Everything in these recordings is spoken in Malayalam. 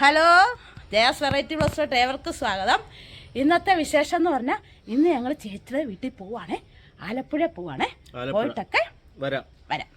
ഹലോ ജയാസ് വെറൈറ്റി ബ്ലോസ്റ്റോട്ട് ഏവർക്ക് സ്വാഗതം. ഇന്നത്തെ വിശേഷം എന്ന് പറഞ്ഞാൽ ഇന്ന് ഞങ്ങൾ ചേച്ചിയുടെ വീട്ടിൽ പോവാണേ. ആലപ്പുഴ പോവാണേ. പോയിട്ടൊക്കെ വരാം. വരാം.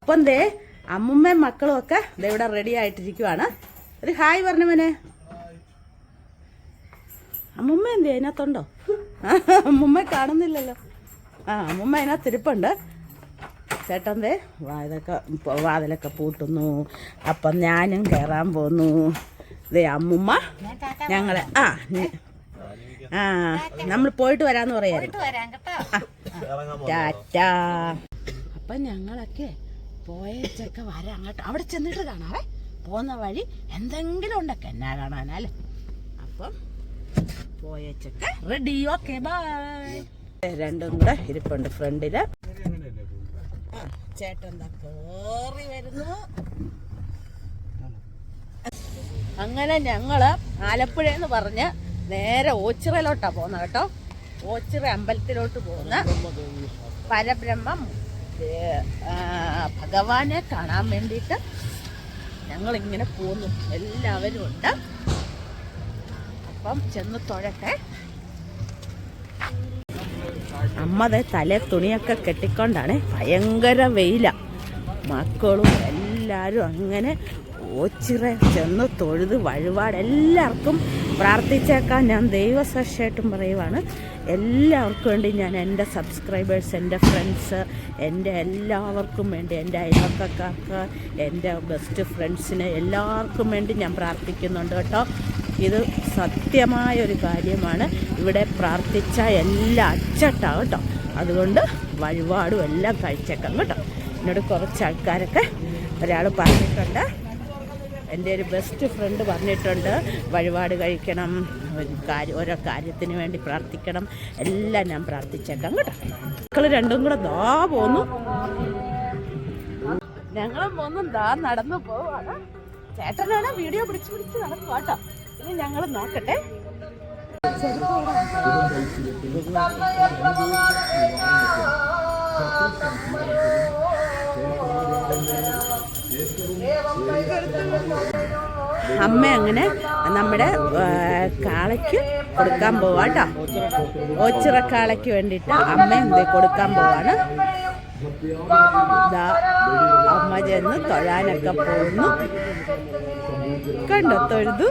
അപ്പം ദേ അമ്മുമ്മയും മക്കളും ഒക്കെ ദേ ഇവിടെ റെഡി ആയിട്ടിരിക്കുവാണ്. ഒരു ഹായ് പറഞ്ഞു മോനെ. അമ്മുമ്മ എന്ത് അതിനകത്തുണ്ടോ അമ്മുമ്മ കാണുന്നില്ലല്ലോ. ആ അമ്മുമ്മ അതിനകത്ത് ഇരിപ്പുണ്ട്. ചേട്ടൻ ദേ വാതിലൊക്കെ വാതിലൊക്കെ പൂട്ടുന്നു. അപ്പം ഞാനും കയറാൻ പോന്നു. ദേ അമ്മുമ്മ ഞങ്ങളെ ആ ആ നമ്മൾ പോയിട്ട് വരാന്ന് പറയായിരുന്നു. ടാറ്റാ. അപ്പം ഞങ്ങളൊക്കെ പോയച്ചൊക്കെ വരാം അങ്ങോട്ട് അവിടെ ചെന്നിട്ട് കാണാവേ. പോകുന്ന വഴി എന്തെങ്കിലും ഉണ്ടൊക്കെ എന്നാ കാണാനല്ലേ അപ്പം പോയച്ചൊക്കെ റെഡി ഓക്കെ ബൈ രണ്ടും കൂടെ ഇരിപ്പുണ്ട് ഫ്രണ്ടിൽ. വരുന്നു? അങ്ങനെ ഞങ്ങൾ ആലപ്പുഴ എന്ന് പറഞ്ഞ് നേരെ ഓച്ചിറയിലോട്ടാ പോകുന്നത് കേട്ടോ. ഓച്ചിറ അമ്പലത്തിലോട്ട് പോകുന്ന പരബ്രഹ്മം ഭഗവാനെ കാണാൻ വേണ്ടിയിട്ട് ഞങ്ങൾ ഇങ്ങനെ പോന്നു. എല്ലാവരും ഉണ്ട് അപ്പം ചെന്ന് തൊഴട്ടെ. അമ്മതെ തലേ തുണിയൊക്കെ കെട്ടിക്കൊണ്ടാണ് ഭയങ്കര വെയില. മക്കളും എല്ലാവരും അങ്ങനെ ഓച്ചിറ ചെന്ന് തൊഴുത് വഴിപാട് എല്ലാവർക്കും പ്രാർത്ഥിച്ചേക്കാൻ ഞാൻ ദൈവസാക്ഷിയായിട്ടും പറയുവാണ്. എല്ലാവർക്കും വേണ്ടി ഞാൻ എന്റെ സബ്സ്ക്രൈബേഴ്സ് എന്റെ ഫ്രണ്ട്സ് എന്റെ എല്ലാവർക്കും വേണ്ടി എന്റെ അയൽവക്കക്കാർക്ക് എന്റെ ബെസ്റ്റ് ഫ്രണ്ട്സിന് എല്ലാവർക്കും വേണ്ടി ഞാൻ പ്രാർത്ഥിക്കുന്നുണ്ട് കേട്ടോ. ഇത് സത്യമായൊരു കാര്യമാണ്. ഇവിടെ പ്രാർത്ഥിച്ച എല്ലാം അച്ചട്ടാണ് കേട്ടോ. അതുകൊണ്ട് വഴിപാടും എല്ലാം കഴിച്ചേക്കാം കേട്ടോ. എന്നോട് കുറച്ച് ആൾക്കാരൊക്കെ ഒരാൾ പറഞ്ഞിട്ടുണ്ട്. എന്റെ ഒരു ബെസ്റ്റ് ഫ്രണ്ട് പറഞ്ഞിട്ടുണ്ട്. വഴിപാട് കഴിക്കണം കാര്യം ഓരോ കാര്യത്തിന് വേണ്ടി പ്രാർത്ഥിക്കണം. എല്ലാം ഞാൻ പ്രാർത്ഥിച്ചേക്കാം കേട്ടോ. മക്കൾ രണ്ടും കൂടെ ദാ പോന്നു. ഞങ്ങളും പോന്നും ദാ നടന്നു പോവാണ്. ചേട്ടനാണ് വീഡിയോ പിടിച്ച് പിടിച്ച് നടക്കുക കേട്ടോ. ഇനി ഞങ്ങൾ നോക്കട്ടെ. അമ്മ അങ്ങനെ നമ്മുടെ കാളയ്ക്ക് കൊടുക്കാൻ പോവാട്ടോ ഓച്ചിറ കാളയ്ക്ക് വേണ്ടിയിട്ട് അമ്മ എന്ത് കൊടുക്കാൻ പോവാണ്. അമ്മ ചെന്ന് തൊഴാനൊക്കെ പോകുന്നു കണ്ടോ തൊഴുതു?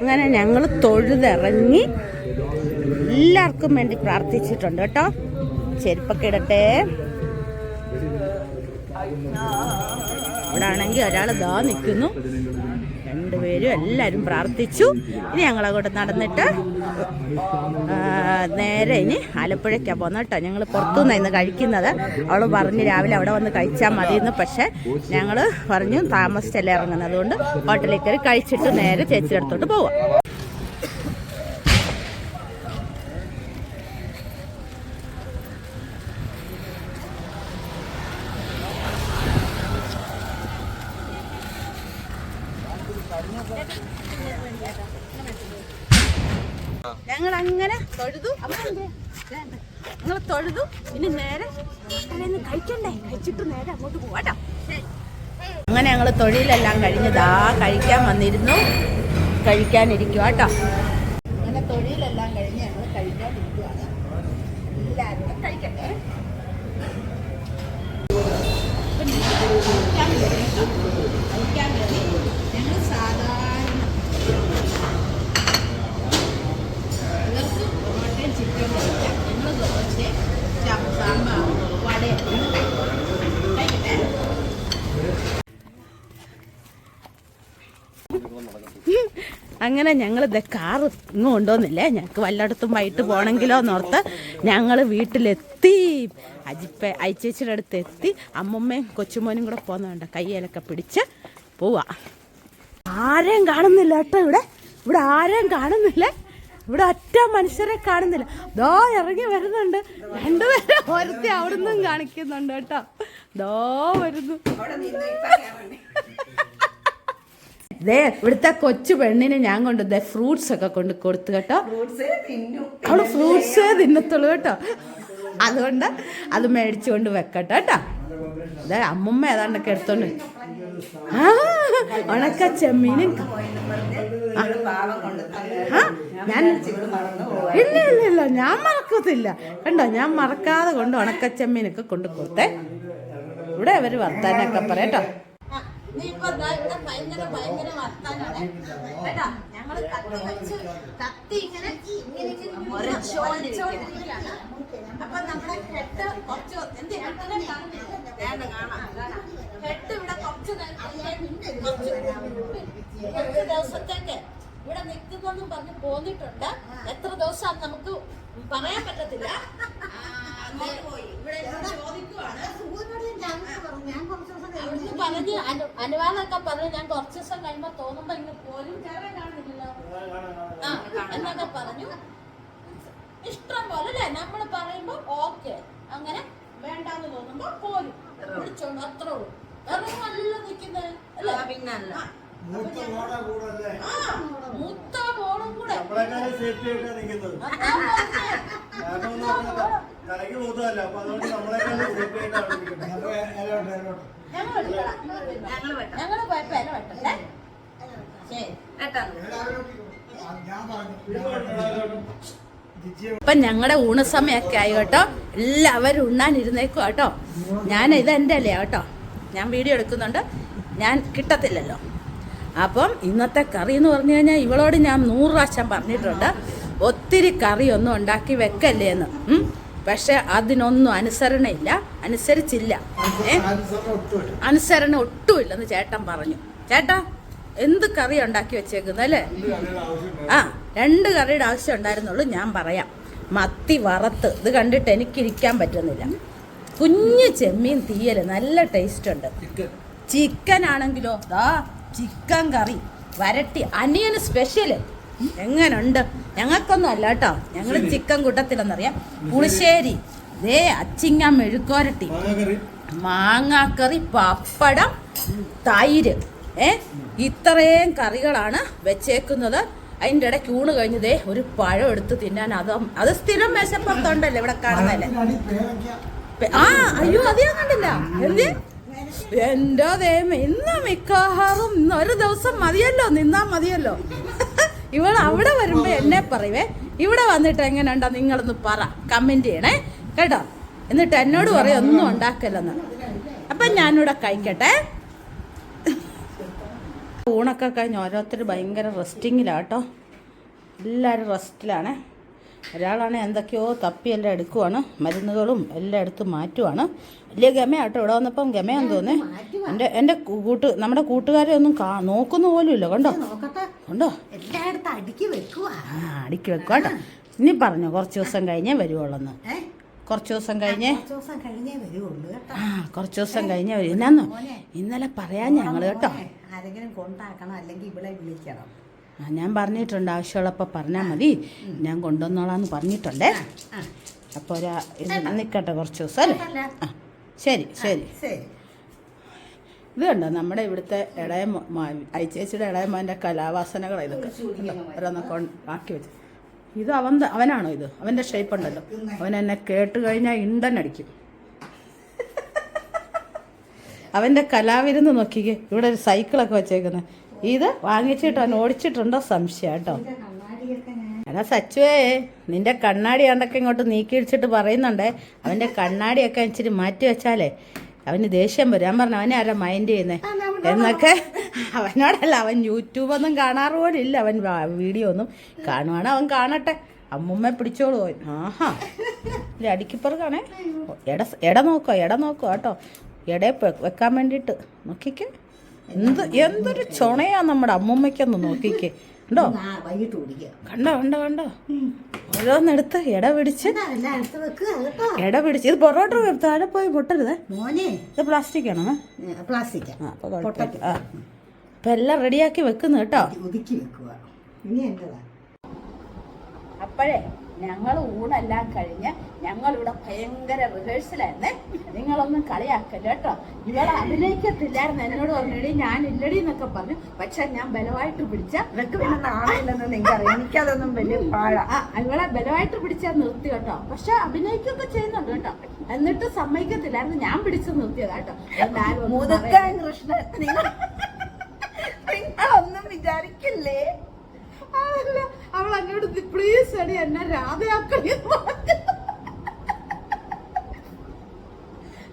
അങ്ങനെ ഞങ്ങൾ തൊഴുതിറങ്ങി എല്ലാവർക്കും വേണ്ടി പ്രാർത്ഥിച്ചിട്ടുണ്ട് കേട്ടോ. ചെരുപ്പൊക്കെ ഇടട്ടെ. ഇവിടെ ആണെങ്കിൽ ഒരാൾ ദാ നിൽക്കുന്നു. രണ്ടുപേരും എല്ലാവരും പ്രാർത്ഥിച്ചു. ഇനി ഞങ്ങളങ്ങോട്ട് നടന്നിട്ട് നേരെ ഇനി ആലപ്പുഴയ്ക്കാണ് പോകുന്നത് കേട്ടോ. ഞങ്ങൾ പുറത്തുനിന്ന് ഇന്ന് കഴിക്കുന്നത്. അവൾ പറഞ്ഞ് രാവിലെ അവിടെ വന്ന് കഴിച്ചാൽ മതിയെന്ന്. പക്ഷേ ഞങ്ങൾ പറഞ്ഞു താമസിച്ചല്ലേ ഇറങ്ങുന്നത്. അതുകൊണ്ട് ഹോട്ടലിൽ കയറി കഴിച്ചിട്ട് നേരെ ചേച്ചിയുടെ അടുത്തോട്ട് പോവാം. ഞങ്ങൾ അങ്ങനെ തൊഴുതു ഞങ്ങൾ തൊഴുതു. ഇനി നേരെ കഴിക്കണ്ടേ? കഴിച്ചിട്ട് നേരെ അങ്ങോട്ട് പോവാട്ടോ അങ്ങനെ ഞങ്ങൾ തൊഴിലെല്ലാം കഴിഞ്ഞതാ കഴിക്കാൻ വന്നിരുന്നു. കഴിക്കാനിരിക്കുക കേട്ടോ അങ്ങനെ തൊഴിലെല്ലാം കഴിഞ്ഞ് ഞങ്ങൾ കഴിക്കാനിരിക്കുകയാണ് എല്ലാവരും കൂടെ കഴിക്കട്ടെ. കഴിക്കാൻ. കഴിക്കാൻ കയറി അങ്ങനെ ഞങ്ങൾ കാറ് ഇങ്ങ് കൊണ്ടുവന്നില്ലേ? ഞങ്ങൾക്ക് വല്ലയിടത്തും വൈകിട്ട് പോകണമെങ്കിലോ എന്നോർത്ത് ഞങ്ങൾ വീട്ടിലെത്തി. അജിപ്പ അയച്ചേച്ചിയുടെ അടുത്ത് എത്തി അമ്മമ്മയും കൊച്ചുമോനും കൂടെ പോകുന്നുണ്ട് കയ്യിലൊക്കെ പിടിച്ച് പോവാ. ആരെയും കാണുന്നില്ല കേട്ടോ ഇവിടെ. ഇവിടെ ആരെയും കാണുന്നില്ല. ഇവിടെ ഒറ്റ മനുഷ്യരെ കാണുന്നില്ല. ദോ ഇറങ്ങി വരുന്നുണ്ട്. രണ്ടുപേരെ ഒരുത്തി അവിടുന്ന് കാണിക്കുന്നുണ്ട് കേട്ടോ. ദോ വരുന്നു. ദേ ഇവിടുത്തെ കൊച്ചു പെണ്ണിന് ഞാൻ കൊണ്ട് ദേ ഫ്രൂട്ട്സ് ഒക്കെ കൊണ്ട് കൊടുത്തു കേട്ടോ. അവൾ ഫ്രൂട്ട്സ് തിന്നത്തുള്ളൂ കേട്ടോ. അതുകൊണ്ട് അത് മേടിച്ചുകൊണ്ട് വെക്കട്ടെ കേട്ടോ. അതെ അമ്മമ്മ ഏതാണ്ടൊക്കെ എടുത്തോണ്ട്. ആ ഉണക്ക ചെമ്മീനും ഞാൻ ഇല്ല ഇല്ല ഇല്ല ഞാൻ മറക്കത്തില്ല. കണ്ടോ ഞാൻ മറക്കാതെ കൊണ്ട് ഉണക്കച്ചെമ്മീനൊക്കെ കൊണ്ട് കൊടുത്തേ. ഇവിടെ അവർ വർത്താനൊക്കെ പറയട്ടോ. അപ്പൊ നമ്മുടെ ഹെഡ് കുറച്ച് എന്ത് ഹെഡിനെ ഹെഡ് ഇവിടെ കുറച്ച് കുറച്ച് കുറച്ച് ദിവസത്തേക്ക് ഇവിടെ നിൽക്കുന്നെന്നും പറഞ്ഞ് പോന്നിട്ടുണ്ട്. എത്ര ദിവസം നമുക്ക് പറയാൻ പറ്റത്തില്ല. ഇവിടെ അവിടുന്ന് പറഞ്ഞ് അനു അനുവാദമൊക്കെ പറഞ്ഞു. ഞാൻ കുറച്ച് ദിവസം കഴിയുമ്പോ തോന്നുമ്പോ ഇങ്ങനെ പോലും ചേരാൻ കാണുന്നില്ലല്ലോ ആ എന്നൊക്കെ പറഞ്ഞു. ഇഷ്ടം പോലെ അല്ലേ? നമ്മൾ പറയുമ്പോ ഓക്കെ. അങ്ങനെ വേണ്ടാന്ന് തോന്നുമ്പോ പോലും വിളിച്ചോണ്ട് അത്രേ ഉള്ളൂ. വേറെ നല്ല നിൽക്കുന്നത് അല്ലേ? പിന്നല്ല മൂത്ത മോളും കൂടെ. തലയ്ക്ക് മൂത്തതല്ല അപ്പൊ അതുകൊണ്ട് നിൽക്കുന്നത് ഞങ്ങൾ പോയപ്പോ ശരി. ഇപ്പൊ ഞങ്ങളുടെ ഊണസമയൊക്കെ ആയി കേട്ടോ. എല്ലാവരും ഉണ്ണാൻ ഇരുന്നേക്കും കേട്ടോ. ഞാൻ ഇത് എന്റെ അല്ലേ കേട്ടോ. ഞാൻ വീഡിയോ എടുക്കുന്നുണ്ട്. ഞാൻ കിട്ടത്തില്ലല്ലോ. അപ്പം ഇന്നത്തെ കറി എന്ന് പറഞ്ഞു കഴിഞ്ഞാൽ ഇവളോട് ഞാൻ നൂറ് പ്രാവശ്യം പറഞ്ഞിട്ടുണ്ട്. ഒത്തിരി കറിയൊന്നും ഉണ്ടാക്കി വെക്കല്ലേ എന്ന് ഉം. പക്ഷെ അതിനൊന്നും അനുസരണയില്ല അനുസരിച്ചില്ല. അനുസരണ ഒട്ടുമില്ലെന്ന് ചേട്ടൻ പറഞ്ഞു. ചേട്ടാ എന്ത് കറി ഉണ്ടാക്കി വെച്ചേക്കുന്നത് അല്ലേ? ആ രണ്ട് കറിയുടെ ആവശ്യം ഉണ്ടായിരുന്നുള്ളൂ ഞാൻ പറയാം. മത്തി വറത്ത് ഇത് കണ്ടിട്ട് എനിക്കിരിക്കാൻ പറ്റുന്നില്ല. കുഞ്ഞു ചെമ്മീൻ തീയൽ നല്ല ടേസ്റ്റ് ഉണ്ട് ചിക്കൻ. ആണെങ്കിലോ ദാ ചിക്കൻ കറി. വരട്ടി അനിയന് സ്പെഷ്യൽ എങ്ങനുണ്ട്? ഞങ്ങൾക്കൊന്നും അല്ല കേട്ടോ. ഞങ്ങൾ ചിക്കൻ കൂട്ടത്തിലെന്നറിയാം. പുളിശ്ശേരി. ദേ അച്ചിങ്ങ മെഴുക്കോരട്ടി മാങ്ങാക്കറി. പപ്പടം തൈര്. ഏ? ഇത്രയും കറികളാണ് വെച്ചേക്കുന്നത്. അതിന്റെ ഇടയ്ക്ക് ഊണ് കഴിഞ്ഞതേ ഒരു പഴം എടുത്ത് തിന്നാൻ അത് അത് സ്ഥിരം മേശപ്പുറത്തുണ്ടല്ലോ ഇവിടെ കാണുന്നല്ലേ ആ അയ്യോ അത് ഞാൻ കണ്ടില്ല. എന്ത്? എന്റെ ദൈവം ഇന്ന് മിക്കവാറും ഒരു ദിവസം മതിയല്ലോ. നിന്നാ മതിയല്ലോ. ഇവൾ അവിടെ വരുമ്പോ എന്നെ പറയുവേ ഇവിടെ വന്നിട്ട് എങ്ങനെയുണ്ടോ നിങ്ങളൊന്ന് പറ കമന്റ് ചെയ്യണേ കേട്ടോ? എന്നിട്ട് എന്നോട് പറയും ഒന്നും ഉണ്ടാക്കല്ലെന്ന്. അപ്പൊ ഞാനിവിടെ കഴിക്കട്ടെ. ഊണൊക്കെ കഴിഞ്ഞ് ഓരോരുത്തർ ഭയങ്കര റെസ്റ്റിങ്ങിലാട്ടോ എല്ലാവരും റെസ്റ്റിലാണ് ഒരാളാണ് എന്തൊക്കെയോ തപ്പിയെല്ലാം എടുക്കുവാണ്. മരുന്നുകളും എല്ലാം എടുത്ത് മാറ്റുവാണ്. വലിയ ഗമയാട്ടോ ഇവിടെ വന്നപ്പം ഗമയാന്ന് തോന്നേ എന്റെ എന്റെ കൂട്ട് നമ്മുടെ കൂട്ടുകാരെ ഒന്നും കാ നോക്കുന്ന പോലും ഇല്ല. കണ്ടോ? കണ്ടോ? എല്ലായിടത്തും അടുക്കി വെക്കുവാ. ആ അടുക്കി വെക്കുക കേട്ടോ. ഇനി പറഞ്ഞോ കുറച്ച് ദിവസം കഴിഞ്ഞേ വരുവുള്ളെന്ന്. കുറച്ച് ദിവസം കഴിഞ്ഞേ? കുറച്ച് ദിവസം കഴിഞ്ഞേ വരുവുള്ളൂ കേട്ടോ. ആ കുറച്ച് ദിവസം കഴിഞ്ഞേ വരും. എന്നാന്നോ? ഇന്നലെ പറയാൻ ഞങ്ങൾ കേട്ടോ. ആരെങ്കിലും കൊണ്ടാക്കണം അല്ലെങ്കിൽ ഇവിടെ വിളിക്കണം. ഞാൻ പറഞ്ഞിട്ടുണ്ട് ആവശ്യമുള്ളപ്പോൾ പറഞ്ഞാൽ മതി. ഞാൻ കൊണ്ടുവന്നോളാന്ന് പറഞ്ഞിട്ടുണ്ടേ. അപ്പോൾ ഒരു ഇത് നിൽക്കട്ടെ കുറച്ച് ദിവസം അല്ലേ? ആ ശരി ശരി. ഇത് കണ്ടോ നമ്മുടെ ഇവിടുത്തെ മോ- അയച്ചേച്ചിയുടെ ഇളയ മോന്റെ കലാവാസനകൾ ഇതൊക്കെ? ഓരോന്നൊക്കെ ആക്കി വെച്ച്. ഇത് അവൻ അവനാണോ ഇത്? അവന്റെ ഷേപ്പ് ഉണ്ടല്ലോ. അവൻ എന്നെ കേട്ട് കഴിഞ്ഞാൽ ഇണ്ടനടിക്കും അവന്റെ കലാവിരുന്ന് നോക്കിക്കേ. ഇവിടെ ഒരു സൈക്കിളൊക്കെ വെച്ചേക്കുന്നത് ഇത് വാങ്ങിച്ചിട്ടോ? ഓടിച്ചിട്ടുണ്ടോ? സംശയം കേട്ടോ. എടാ സച്ചുവേ നിന്റെ കണ്ണാടി കണ്ടൊക്കെ ഇങ്ങോട്ട് നീക്കി ഇടിച്ചിട്ട് പറയുന്നുണ്ടേ. അവന്റെ കണ്ണാടിയൊക്കെ ഇച്ചിരി മാറ്റി വെച്ചാലേ അവന് ദേഷ്യം വരും. ഞാൻ പറഞ്ഞു അവനെ ആരാ മൈൻഡ് ചെയ്യുന്നേ? എന്നൊക്കെ അവനോടല്ല അവൻ യൂട്യൂബൊന്നും കാണാറ് പോലും ഇല്ല. അവൻ വീഡിയോ ഒന്നും കാണുവാണ്. അവൻ കാണട്ടെ. അമ്മുമ്മ പിടിച്ചോളൂ. പോയി ആഹാ. ഒരു അടിക്കിപ്പറക്കാണേ എട എട നോക്കോ എട നോക്കോ കേട്ടോ. എടയെ വെക്കാൻ വേണ്ടിയിട്ട്. നോക്കിക്കേ. എന്ത് എന്തൊരു ചുണയാ നമ്മുടെ അമ്മുമ്മയ്ക്കൊന്ന് നോക്കിക്കേ. കണ്ടോ? ആ വൈകിട്ട് കുടിക്കുക കണ്ടോ കണ്ടോ കണ്ടോ? ഓരോന്നെടുത്ത് ഇട പിടിച്ച്. ഇട പിടിച്ച്. ഇത് പൊറോട്ട താഴെ പോയി പൊട്ടരുത്. മോനെ. ഇത് പ്ലാസ്റ്റിക് ആണോ? പ്ലാസ്റ്റിക് ആ. അപ്പം എല്ലാം റെഡിയാക്കി വെക്കുന്നു കേട്ടോ. ഒതുക്കി വെക്കുക. ഇനി എന്റേതാ? അപ്പോഴേ ഞങ്ങൾ ഊണെല്ലാം കഴിഞ്ഞ് ഞങ്ങളിവിടെ ഭയങ്കര റിഹേഴ്സലായിരുന്നേ നിങ്ങളൊന്നും കളിയാക്കല്ല കേട്ടോ? ഇവളെ അഭിനയിക്കത്തില്ലായിരുന്നു. എന്നോട് പറഞ്ഞിടി ഞാൻ ഇല്ലടി എന്നൊക്കെ പറഞ്ഞു. പക്ഷെ ഞാൻ ബലമായിട്ട് പിടിച്ച നിനക്ക് പിന്നെ നിങ്ങൾക്കറിയാം എനിക്കതൊന്നും വലിയ പാഴാ. ഇവളെ ബലമായിട്ട് പിടിച്ചാൽ നിർത്തി കേട്ടോ. പക്ഷെ അഭിനയിക്കൊക്കെ ചെയ്യുന്നുണ്ട് കേട്ടോ. എന്നിട്ട് സമ്മതിക്കത്തില്ലായിരുന്നു. ഞാൻ പിടിച്ച് നിർത്തിയതാ കേട്ടോ. മുതുക്കൻ. കൃഷ്ണൻ നിങ്ങൾ നിങ്ങളൊന്നും വിചാരിക്കില്ലേ? അതല്ല, അവൾ എന്നോട് പ്ലീസ് അടി എന്നെ രാധയാക്കണി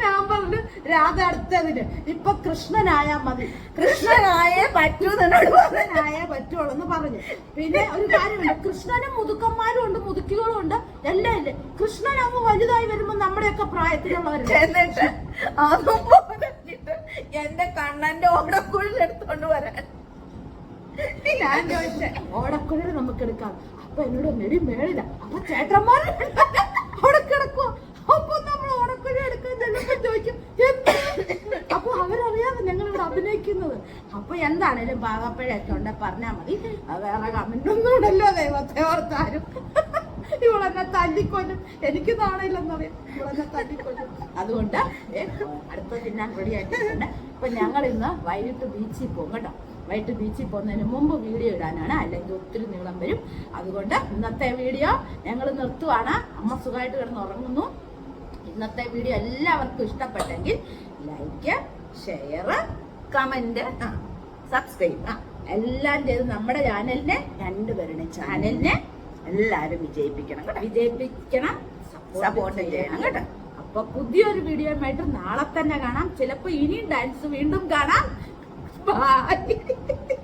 ഞാൻ പറഞ്ഞു രാധ അടുത്തതിന്. ഇപ്പൊ കൃഷ്ണനായാ മതി. കൃഷ്ണനായേ പറ്റൂ എന്നോട് പറ്റുള്ളൂ എന്ന് പറഞ്ഞു. പിന്നെ ഒരു കാര്യമുണ്ട് കൃഷ്ണനും മുതുക്കന്മാരും ഉണ്ട് മുതുക്കികളും ഉണ്ട് എല്ലാം ഇല്ലേ കൃഷ്ണൻ അങ്ങ് വലുതായി വരുമ്പോ നമ്മുടെയൊക്കെ പ്രായത്തിലുള്ളവരുണ്ട്. എന്റെ കണ്ണന്റെ ഓടക്കുഴൽ എടുത്തോണ്ട് വരാൻ. ഞാൻ ഓടക്കുഴൽ നമുക്ക് എടുക്കാം. അപ്പൊ എന്നോട് നെടി മേളില്ല അപ്പൊ ചേട്ടന്മാര് അവിടെ കിടക്കുവോ. അപ്പൊ നമ്മൾ ഓടക്കുഴൽ എടുക്കാൻ ചെല്ലുമ്പോ ചോദിക്കും? അപ്പൊ അവരറിയാതെ ഞങ്ങൾ ഇവിടെ അഭിനയിക്കുന്നത്. അപ്പൊ എന്താണേലും പാകപ്പഴയൊക്കെ ഉണ്ട് പറഞ്ഞാ മതി. വേറെ കമന്റ് ഒന്നും ഇടല്ലോ ദൈവത്തെ ഓർത്താരും ഇവളെന്നെ തല്ലിക്കൊല്ലും. എനിക്ക് നാണയില്ലെന്നറിയാം ഇവളെന്നെ തല്ലിക്കൊല്ലും. അതുകൊണ്ട് അടുത്ത തിന്നാൻ റെഡി ആയിട്ടുണ്ട്. അപ്പൊ ഞങ്ങൾ ഇന്ന് വൈകിട്ട് ബീച്ചിൽ പോകട്ടോ കേട്ടോ. വൈകിട്ട് ബീച്ചിൽ പോകുന്നതിന് മുമ്പ് വീഡിയോ ഇടാനാണ്. അല്ലെങ്കിൽ ഒത്തിരി നീളം വരും. അതുകൊണ്ട് ഇന്നത്തെ വീഡിയോ ഞങ്ങൾ നിർത്തുവാണ്. അമ്മ സുഖമായിട്ട് കിടന്ന് ഉറങ്ങുന്നു. ഇന്നത്തെ വീഡിയോ എല്ലാവർക്കും ഇഷ്ടപ്പെട്ടെങ്കിൽ ലൈക്ക് ഷെയർ കമന്റ് സബ്സ്ക്രൈബ് ആ എല്ലാം ചെയ്ത് നമ്മുടെ ചാനലിനെ രണ്ടുപേരുടെ ചാനലിനെ എല്ലാവരും വിജയിപ്പിക്കണം കേട്ടോ. വിജയിപ്പിക്കണം സപ്പോർട്ട് ചെയ്യണം ചെയ്യണം കേട്ടോ. അപ്പൊ പുതിയൊരു വീഡിയോയുമായിട്ട് നാളെ തന്നെ കാണാം. ചിലപ്പോൾ ഇനിയും ഡാൻസ് വീണ്ടും കാണാം. ബൈ